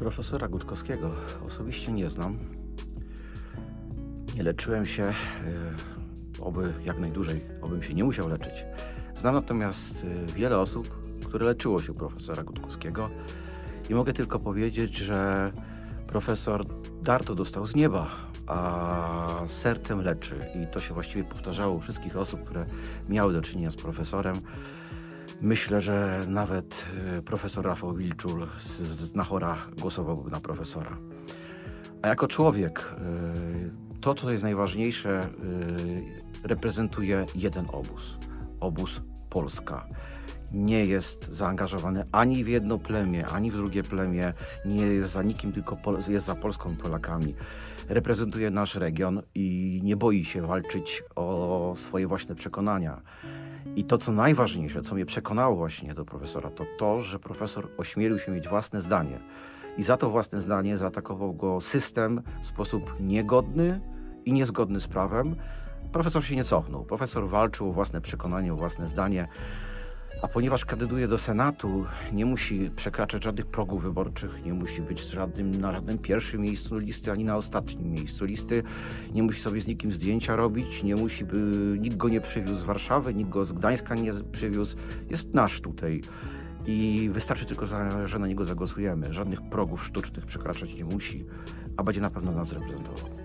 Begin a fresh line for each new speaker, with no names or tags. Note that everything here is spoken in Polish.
Profesora Gutkowskiego osobiście nie znam. Nie leczyłem się, e, oby jak najdłużej, obym się nie musiał leczyć. Znam natomiast e, wiele osób, które leczyło się u profesora Gutkowskiego i mogę tylko powiedzieć, że profesor dar to dostał z nieba, a sercem leczy. I to się właściwie powtarzało u wszystkich osób, które miały do czynienia z profesorem. Myślę, że nawet e, profesor Rafał Wilczul z, Nachora głosowałby na profesora. A jako człowiek, e, to co jest najważniejsze, e, reprezentuje jeden obóz. Obóz Polska. Nie jest zaangażowany ani w jedno plemię, ani w drugie plemię. Nie jest za nikim, tylko jest za Polską i Polakami. Reprezentuje nasz region i nie boi się walczyć o swoje własne przekonania. I to, co najważniejsze, co mnie przekonało właśnie do profesora, to to, że profesor ośmielił się mieć własne zdanie. I za to własne zdanie zaatakował go system w sposób niegodny i niezgodny z prawem. Profesor się nie cofnął. Profesor walczył o własne przekonanie, o własne zdanie. A ponieważ kandyduje do Senatu, nie musi przekraczać żadnych progów wyborczych, nie musi być żadnym, na żadnym pierwszym miejscu listy, ani na ostatnim miejscu listy, nie musi sobie z nikim zdjęcia robić, nie musi, nikt go nie przywiózł z Warszawy, nikt go z Gdańska nie przywiózł. Jest nasz tutaj. I wystarczy tylko, że na niego zagłosujemy. Żadnych progów sztucznych przekraczać nie musi, a będzie na pewno nas reprezentował.